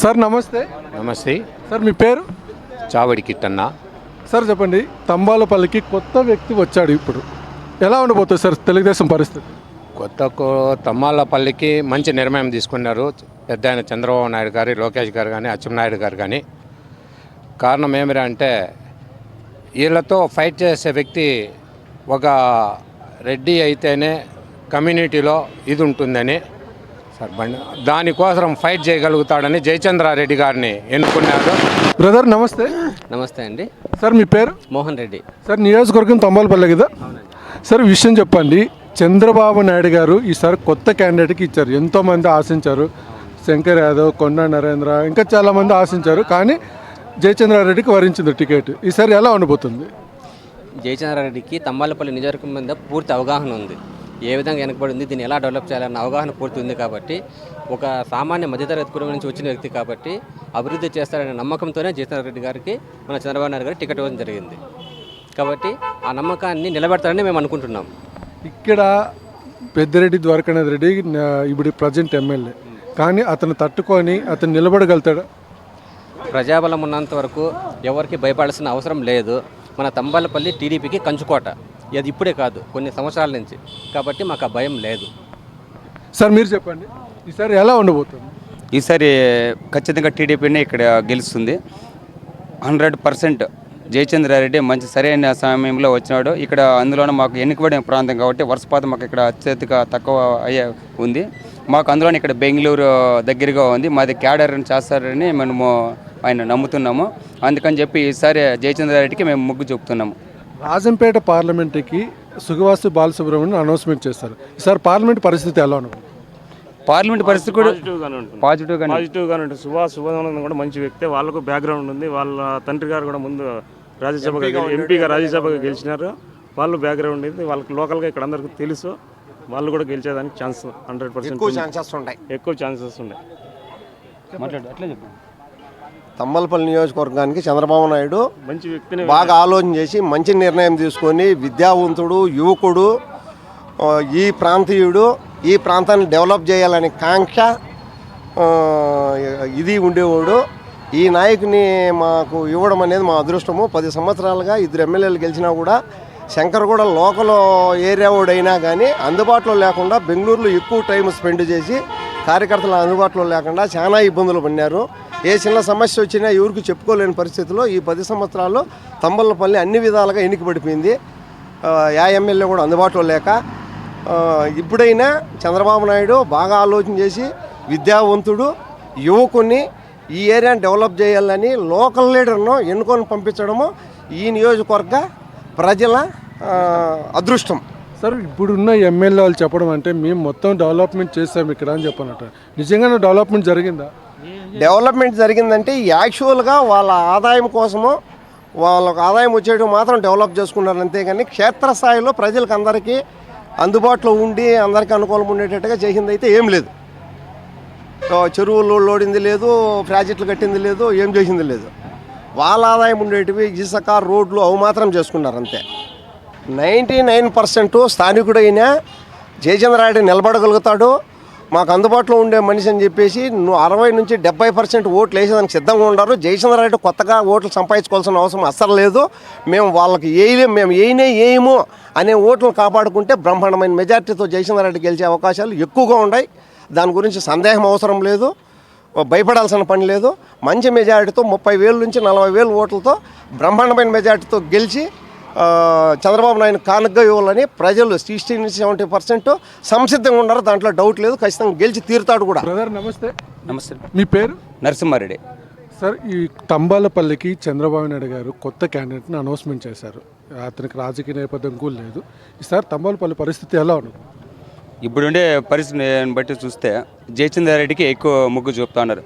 Sir నమస్తే. నమస్తే. Sir మీ పేరు? చావడి కిట్టన్న. సార్ చెప్పండి. తంబాలపల్లికి కొత్త వ్యక్తి వచ్చాడు ఇప్పుడు. ఎలా ఉండబోతుంది సార్ తెలుగుదేశం పరిస్థితి? కొత్త తమ్మాలపల్లికి మంచి నిర్ణయం తీసుకున్నారు పెద్ద ఆయన చంద్రబాబు నాయుడు గారు లోకేష్ గారు కానీ అచ్చెన్నాయుడు గారు కానీ కారణం ఏమిరా అంటే వీళ్ళతో ఫైట్ చేసే వ్యక్తి ఒక రెడ్డి అయితేనే కమ్యూనిటీలో ఇది ఉంటుందని సార్ బండి. దానికోసం ఫైట్ చేయగలుగుతాడని జయచంద్రారెడ్డి గారిని ఎన్నుకున్నారు. బ్రదర్ నమస్తే. నమస్తే అండి. సార్ మీ పేరు? మోహన్ రెడ్డి. సార్ నియోజకవర్గం తంబాలపల్లి కదా? సార్ విషయం చెప్పండి. చంద్రబాబు నాయుడు గారు ఈసారి కొత్త క్యాండిడేట్కి ఇచ్చారు. ఎంతోమంది ఆశించారు. శంకర్ యాదవ్ కొండ నరేంద్ర ఇంకా చాలామంది ఆశించారు. కానీ జయచంద్రారెడ్డికి వరించింది టికెట్. ఈసారి ఎలా ఉండబోతుంది? జయచంద్రారెడ్డికి తమ్మాలపల్లి నియోజకవర్గం మీద పూర్తి అవగాహన ఉంది. ఏ విధంగా వెనకబడి ఉంది దీన్ని ఎలా డెవలప్ చేయాలన్న అవగాహన పూర్తి ఉంది కాబట్టి ఒక సామాన్య మధ్యతరగతి కుటుంబం నుంచి వచ్చిన వ్యక్తి కాబట్టి అభివృద్ధి చేస్తారనే నమ్మకంతోనే జయచంద్రారెడ్డి గారికి మన చంద్రబాబు నాయుడు గారు టికెట్ ఇవ్వడం జరిగింది. కాబట్టి ఆ నమ్మకాన్ని నిలబెడతారని మేము అనుకుంటున్నాం. ఇక్కడ పెద్దిరెడ్డి ద్వారకానాథ్ రెడ్డి ఇప్పుడు ప్రజెంట్ ఎమ్మెల్యే. కానీ అతను తట్టుకొని అతను నిలబడగలుగుతాడు? ప్రజాబలం ఉన్నంత వరకు ఎవరికి భయపడాల్సిన అవసరం లేదు. మన తంబాలపల్లి టీడీపీకి కంచుకోట. అది ఇప్పుడే కాదు కొన్ని సంవత్సరాల నుంచి. కాబట్టి మాకు ఆ భయం లేదు. సార్ మీరు చెప్పండి. ఈసారి ఎలా ఉండబోతుంది? ఈసారి ఖచ్చితంగా టీడీపీనే ఇక్కడ గెలుస్తుంది. హండ్రెడ్ పర్సెంట్ జయచంద్రారెడ్డి మంచి సరైన సమయంలో వచ్చినాడు. ఇక్కడ అందులోనే మాకు ఎన్నికబడిన ప్రాంతం కాబట్టి వర్షపాతం మాకు ఇక్కడ అత్యధిక తక్కువ అయ్యే ఉంది. మాకు అందులోనే ఇక్కడ బెంగళూరు దగ్గరగా ఉంది. మాది క్యాడర్ చేస్తారని మనము ఆయన నమ్ముతున్నాము. అందుకని చెప్పి ఈసారి జయచంద్రారెడ్డికి మేము మొగ్గు చూపుతున్నాము. రాజంపేట పార్లమెంట్కి సుగవాసి బాలసుబ్రహ్మణ్యం అనౌన్స్మెంట్ చేస్తారు. ఈసారి పార్లమెంట్ పరిస్థితి ఎలా ఉండదు పార్లమెంట్ పరిస్థితి కూడా ఉంటుంది. పాజిటివ్గానే పాజిటివ్గానే ఉంటుంది. సుభాష్ సుభానందం కూడా మంచి వ్యక్తే. వాళ్ళకు బ్యాక్గ్రౌండ్ ఉంది. వాళ్ళ తండ్రి గారు కూడా ముందు రాజ్యసభగా గెలి- ఎంపీగా రాజ్యసభగా గెలిచినారు. వాళ్ళు బ్యాక్గ్రౌండ్ ఉంది. వాళ్ళకి లోకల్గా ఇక్కడ అందరికీ తెలుసు. వాళ్ళు కూడా గెలిచేదానికి ఛాన్స్ హండ్రెడ్ పర్సెంట్ ఎక్కువ ఛాన్సెస్ ఉంటాయి. ఎక్కువ ఛాన్సెస్ ఉన్నాయి. మాట్లాడు. అట్లే చెప్పు. తమ్మలపల్లి నియోజకవర్గానికి చంద్రబాబు నాయుడు మంచి వ్యక్తిని బాగా ఆలోచన చేసి మంచి నిర్ణయం తీసుకొని విద్యావంతుడు యువకుడు ఈ ప్రాంతీయుడు ఈ ప్రాంతాన్ని డెవలప్ చేయాలనే కాంక్ష ఇది ఉండేవాడు. ఈ నాయకుని మాకు ఇవ్వడం అనేది మా అదృష్టము. పది సంవత్సరాలుగా ఇద్దరు ఎమ్మెల్యేలు గెలిచినా కూడా శంకర్ కూడా లోకల్ ఏరియా వాడైనా కానీ అందుబాటులో లేకుండా బెంగళూరులో ఎక్కువ టైం స్పెండ్ చేసి కార్యకర్తలు అందుబాటులో లేకుండా చాలా ఇబ్బందులు పడినారు. ఏ చిన్న సమస్య వచ్చినా ఎవరికి చెప్పుకోలేని పరిస్థితిలో ఈ పది సంవత్సరాల్లో తంబలపల్లి అన్ని విధాలుగా ఎన్నికబడిపోయింది ఆ, యా ఎమ్మెల్యే కూడా అందుబాటులో లేక ఇప్పుడైనా చంద్రబాబు నాయుడు బాగా ఆలోచన చేసి విద్యావంతుడు యువకుని ఈ ఏరియాని డెవలప్ చేయాలని లోకల్ లీడర్ను ఎన్నుకొని పంపించడము ఈ నియోజకవర్గ ప్రజల అదృష్టం. సార్ ఇప్పుడున్న ఎమ్మెల్యే వాళ్ళు చెప్పడం అంటే మేము మొత్తం డెవలప్మెంట్ చేసాం ఇక్కడ అని చెప్పనట నిజంగానే డెవలప్మెంట్ జరిగిందా? డెవలప్మెంట్ జరిగిందంటే యాక్చువల్గా వాళ్ళ ఆదాయం కోసము వాళ్ళకు ఆదాయం వచ్చేటం మాత్రం డెవలప్ చేసుకున్నారు అంతేగాని క్షేత్రస్థాయిలో ప్రజలకు అందరికీ అందుబాటులో ఉండి అందరికీ అనుకూలంగా ఉండేటట్టుగా చేసింది అయితే ఏం లేదు. చెరువులు లోడింది లేదు ప్రాజెక్టులు కట్టింది లేదు ఏం చేసింది లేదు. వాళ్ళ ఆదాయం ఉండేటివి ఇసుక రోడ్లు అవి మాత్రం చేసుకున్నారు అంతే. నైంటీ నైన్ పర్సెంట్ స్థానికుడైన జయచంద్రారెడ్డి నిలబడగలుగుతాడు. మాకు అందుబాటులో ఉండే మనిషి అని చెప్పేసి నువ్వు అరవై నుంచి డెబ్బై పర్సెంట్ ఓట్లు వేసేదానికి సిద్ధంగా ఉండరు. జయచంద్రారెడ్డి కొత్తగా ఓట్లు సంపాదించుకోవాల్సిన అవసరం అస్సలు లేదు. మేము వాళ్ళకి వేయలేం మేము వేయనే వేయము అనే ఓట్లు కాపాడుకుంటే బ్రహ్మాండమైన మెజార్టీతో జయచంద్రారెడ్డి గెలిచే అవకాశాలు ఎక్కువగా ఉన్నాయి. దాని గురించి సందేహం అవసరం లేదు. భయపడాల్సిన పని లేదు. మంచి మెజారిటీతో ముప్పై వేల నుంచి నలభై వేల ఓట్లతో బ్రహ్మాండమైన మెజారిటీతో గెలిచి చంద్రబాబు నాయుడు కానుగ్గా ఇవ్వాలని ప్రజలు సిక్స్టీ నుంచి సెవెంటీ పర్సెంట్ సంసిద్ధంగా ఉన్నారు. దాంట్లో డౌట్ లేదు. ఖచ్చితంగా గెలిచి తీరుతాడు కూడా. బ్రదర్ నమస్తే. నమస్తే. మీ పేరు? నరసింహారెడ్డి. సార్ ఈ తంబాలపల్లికి చంద్రబాబు నాయుడు గారు కొత్త క్యాండిడేట్ని అనౌన్స్మెంట్ చేశారు. అతనికి రాజకీయ నేపథ్యం కూడా లేదు. ఈసారి తంబాలపల్లి పరిస్థితి ఎలా ఉండదు ఇప్పుడుండే పరిస్థితిని బట్టి చూస్తే జయచంద్రారెడ్డికి ఎక్కువ మొగ్గు చూపుతా ఉన్నారు.